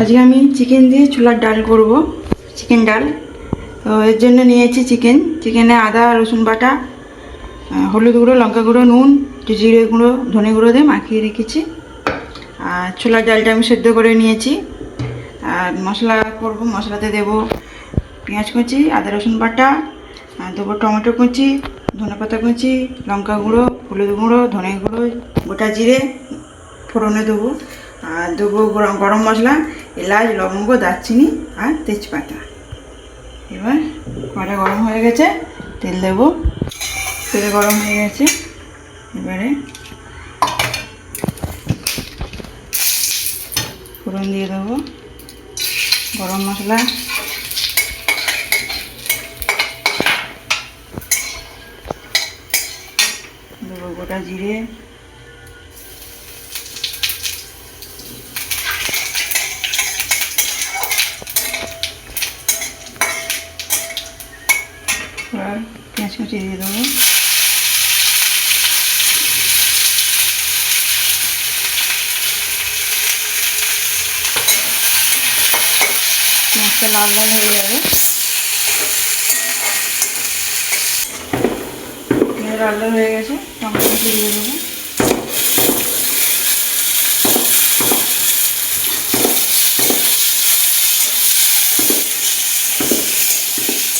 আজকে আমি চিকেন দিয়ে ছোলার ডাল করব, চিকেন ডাল। তো এর জন্য নিয়েছি চিকেন। চিকেনে আদা, রসুন বাটা হলুদ গুঁড়ো, লঙ্কা গুঁড়ো, নুন জিরে গুঁড়ো, ধনে গুঁড়ো দিয়ে মাখিয়ে রেখেছি। আর ছোলার ডালটা আমি সেদ্ধ করে নিয়েছি। আর মশলা করব, মশলাতে দেবো পেঁয়াজ কুচি, আদা, রসুন বাটা দেবো টমেটো কুচি ধনেপাতা কুচি, লঙ্কা গুঁড়ো, হলুদ গুঁড়ো, ধনে গুঁড়ো, গোটা জিরে, ফোড়নে দেবো। আর দেবো গরম গরম মশলা, এলাচ, লবঙ্গ, দারচিনি আর তেজপাতা। এবার কড়া গরম হয়ে গেছে, তেল দেবো। তেল গরম হয়ে গেছে, এবারে ফোড়ন দিয়ে দেবো গরম মশলা। দেবো গোটা জিরে এবার পেঁয়াজ দিয়ে দেবো। পেঁয়াজটা লাল লাল হয়ে যাবে লাল লাল হয়ে গেছে, টমেটো দিয়ে দেবো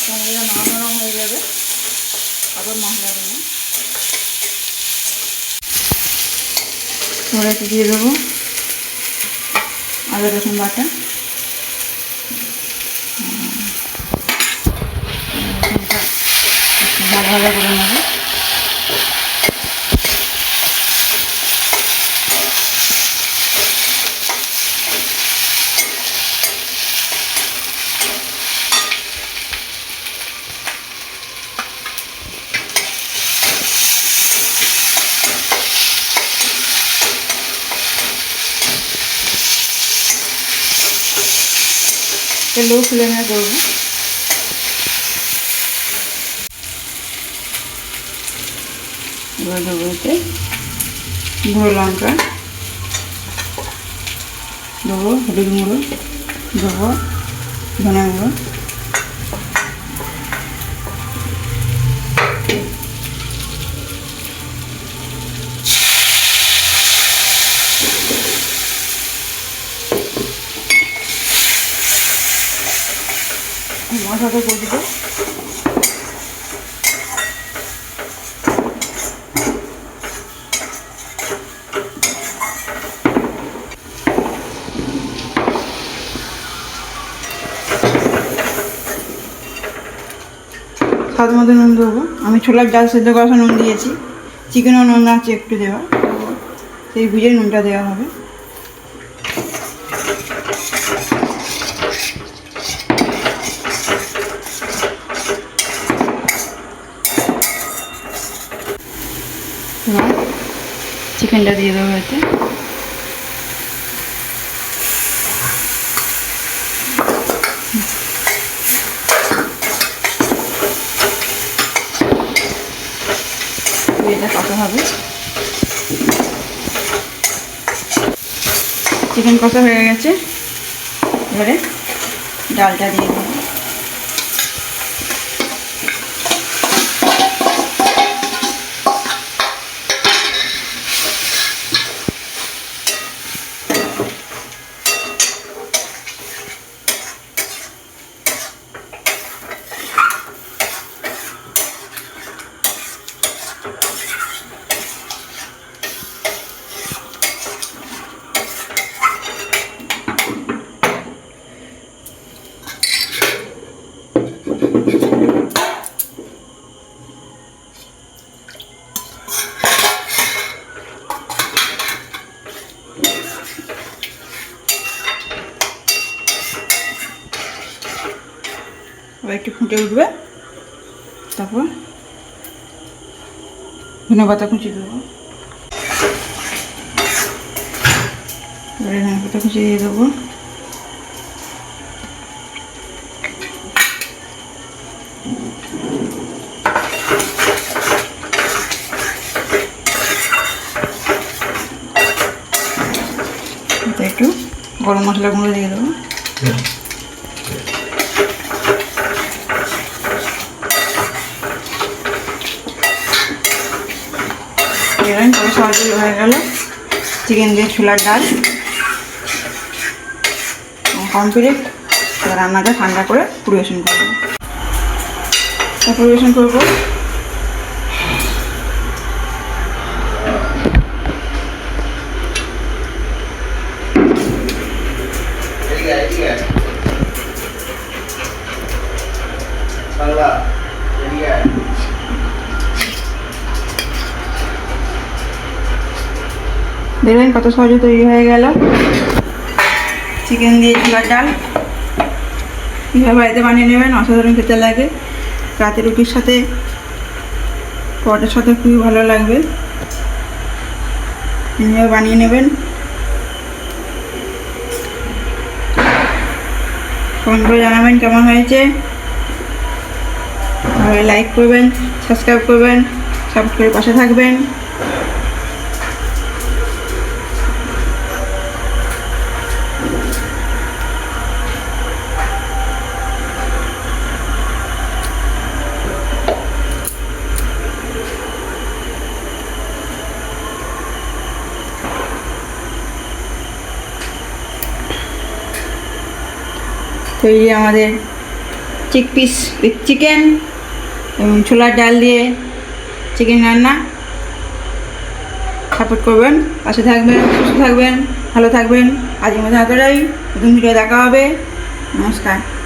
টমেটোটা নরম নরম হয়ে যাবে আবার মশলা দেবো কড়াইতে দিয়ে দেবো। আদা রসুন বাটা। ভালো ভালো করে নেব। লো ফ্লেমে করব এবার দেবো এতে গুঁড়ো লঙ্কা দেবো হলুদ গুঁড়ো দেবো ধনে গুঁড়ো। মশলাটা করে স্বাদ মতো নুন দেবো। আমি ছোলার ডাল সেদ্ধ কষা নুন দিয়েছি। চিকেনও নুন আছে একটু দেওয়া। সেই বুঝে নুনটা দেওয়া হবে। এবার চিকেনটা দিয়ে দেবো এতে। এটা কষা হবে। চিকেন কষা হয়ে গেছে। এবারে ডালটা দিয়ে দেবো এবার একটু ফুটে উঠবে। তারপর ধনে পাতা কুচি দেবো। ধনে পাতা কুচি দিয়ে দেবো। একটু গরম মশলা গুঁড়ো দিয়ে দেবো। এবার তবে সহজে হয়ে গেল। চিকেন দিয়ে ছোলার ডাল। কমপ্লিট রান্নাটা ঠান্ডা করে পরিবেশন করব। পরিবেশন করব। দেখবেন কত সহজে তৈরি হয়ে গেল। চিকেন দিয়ে ছোলার ডাল। কীভাবে বাড়িতে বানিয়ে নেবেন, অসাধারণ খেতে লাগে। রাতে রুটির সাথে পরোটার সাথে খুবই ভালো লাগবে। এভাবে বানিয়ে নেবেন? কমেন্ট করে জানাবেন কেমন হয়েছে। লাইক করবেন সাবস্ক্রাইব করবেন সাবস্ক্রাইব করে পাশে থাকবেন। তৈরি আমাদের চিক পিস উইথ চিকেন এবং ছোলার ডাল দিয়ে চিকেন রান্না। সাপোর্ট করবেন, পাশে থাকবেন, সুস্থ থাকবেন, ভালো থাকবেন। আজকের মধ্যে এতটাই। নতুন ভিডিও দেখা হবে। নমস্কার।